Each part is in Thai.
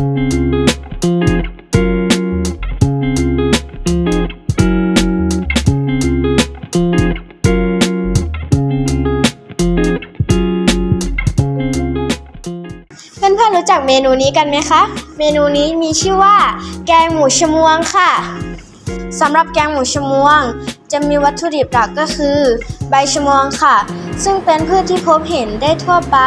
เพื่อนๆรู้จักเมนูนี้กันไหมคะ เมนูนี้มีชื่อว่า แกงหมูชมวงค่ะ สำหรับแกงหมูชมวง จะมีวัตถุดิบหลักก็คือ ใบชะมวงค่ะ ซึ่งเป็นพืชที่พบเห็นได้ทั่วไป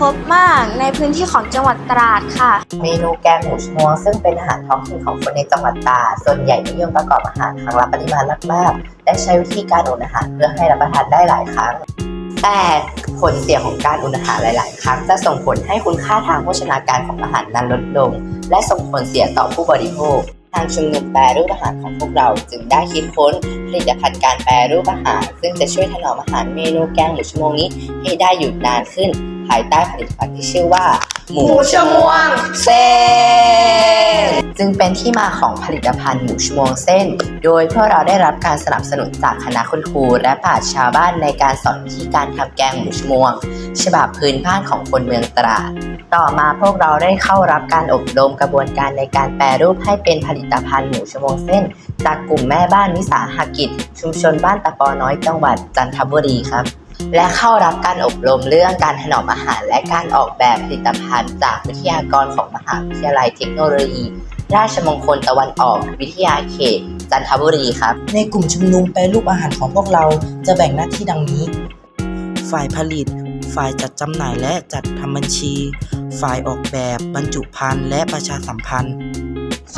พบมากในพื้นที่ของจังหวัดตราดค่ะ เมนูแกงหมูชะมวงซึ่งเป็นอาหารท้องถิ่นของคนในจังหวัดตราด ส่วนใหญ่นิยมประกอบอาหารครั้งละปริมาณมากๆและใช้วิธีการอุ่นอาหารเพื่อให้รับประทานได้หลายครั้ง แต่ผลเสียของการอุ่นอาหารหลาย ๆ ครั้งจะส่งผลให้คุณค่าทางโภชนาการของอาหารนั้นลดลง และส่งผลเสียต่อผู้บริโภค ทางชุมนุมแปรรูปอาหารของพวกเราจึงได้คิดค้นผลิตภัณฑ์การแปรรูปอาหาร ซึ่งจะช่วยถนอมอาหารเมนูแกงหมูชมวงนี้ให้ได้อยู่นานขึ้น ภายใต้ผลิตภัณฑ์ที่ชื่อว่า หมูชมวงเซ จึงเป็นที่มาของผลิตภัณฑ์หมูชมวงเส้น โดยพวกเราได้รับการสนับสนุนจากคณะคุณครูและปราชญ์ชาวบ้านในการสอนวิธีการทำแกงหมูชมวง ฉบับพื้นบ้านของคนเมืองตราด ต่อมาพวกเราได้เข้ารับการอบรมกระบวนการในการแปรรูปให้เป็นผลิตภัณฑ์หมูชมวงเส้น จากกลุ่มแม่บ้านวิสาหกิจ ชุมชนบ้านตะปอน้อยจังหวัดจันทบุรีครับและเข้ารับการอบรมเรื่องการถนอมอาหารและการออกแบบผลิตภัณฑ์จากวิทยากรของมหาวิทยาลัยเทคโนโลยี ราชมงคลตะวันออก วิทยาเขต จันทบุรีครับ ในกลุ่มชุมนุมแปรรูปอาหารของพวกเราจะแบ่งหน้าที่ดังนี้ ฝ่ายผลิต ฝ่ายจัดจำหน่ายและจัดทำบัญชี ฝ่ายออกแบบบรรจุภัณฑ์และประชาสัมพันธ์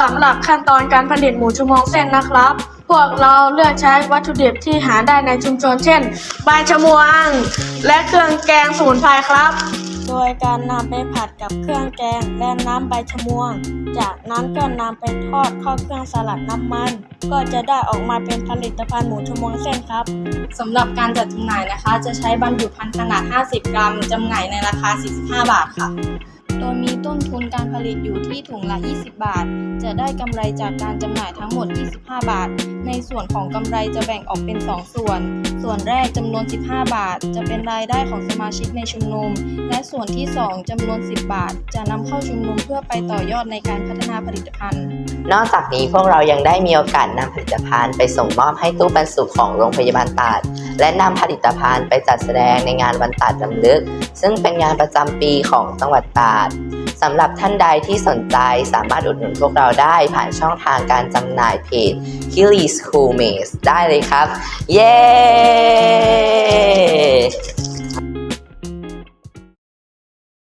สำหรับขั้นตอนการผลิตหมูชั่วโมงเส้นนะครับ พวกเราเลือกใช้วัตถุดิบที่หาได้ในชุมชนเช่น ใบชะมวง และเครื่องแกงสมุนไพรครับ โดยการนำไปผัดกับเครื่องแกงและน้ำใบชะมวง จากนั้นก็นำไปทอดเข้าเครื่องสลัดน้ำมัน ก็จะได้ออกมาเป็นผลิตภัณฑ์หมูชั่วงเส้นครับสำหรับการจัดจำหน่ายนะคะ จะใช้บรรจุภัณฑ์ขนาด 50 กรัมจำหน่ายในราคา 45 บาทค่ะ โดยมีต้นทุนการผลิตอยู่ที่ถุงละ 20 บาท จะได้กำไรจากการจำหน่ายทั้งหมด 25 บาท ในส่วนของกำไรจะแบ่งออกเป็น 2 ส่วน ส่วนแรกจำนวน 15 บาท จะเป็นรายได้ของสมาชิกในชุมนุม และส่วนที่ 2จำนวน 10 บาท จะนำเข้าชุมนุมเพื่อไปต่อยอดในการพัฒนาผลิตภัณฑ์ นอกจากนี้พวกเรายังได้มีโอกาสนำผลิตภัณฑ์ไปส่งมอบให้ตู้ปันสุขของโรงพยาบาลตาด และนำผลิตภัณฑ์ไปจัดแสดงในงานวันตาดรำลึก ซึ่งเป็นงานประจำปีของจังหวัดตาด สำหรับท่านใดที่สนใจสามารถอุดหนุนพวกเราได้ผ่านช่องทางการจำหน่ายเพจ k i l l y School m a t e ได้เลยครับ เย้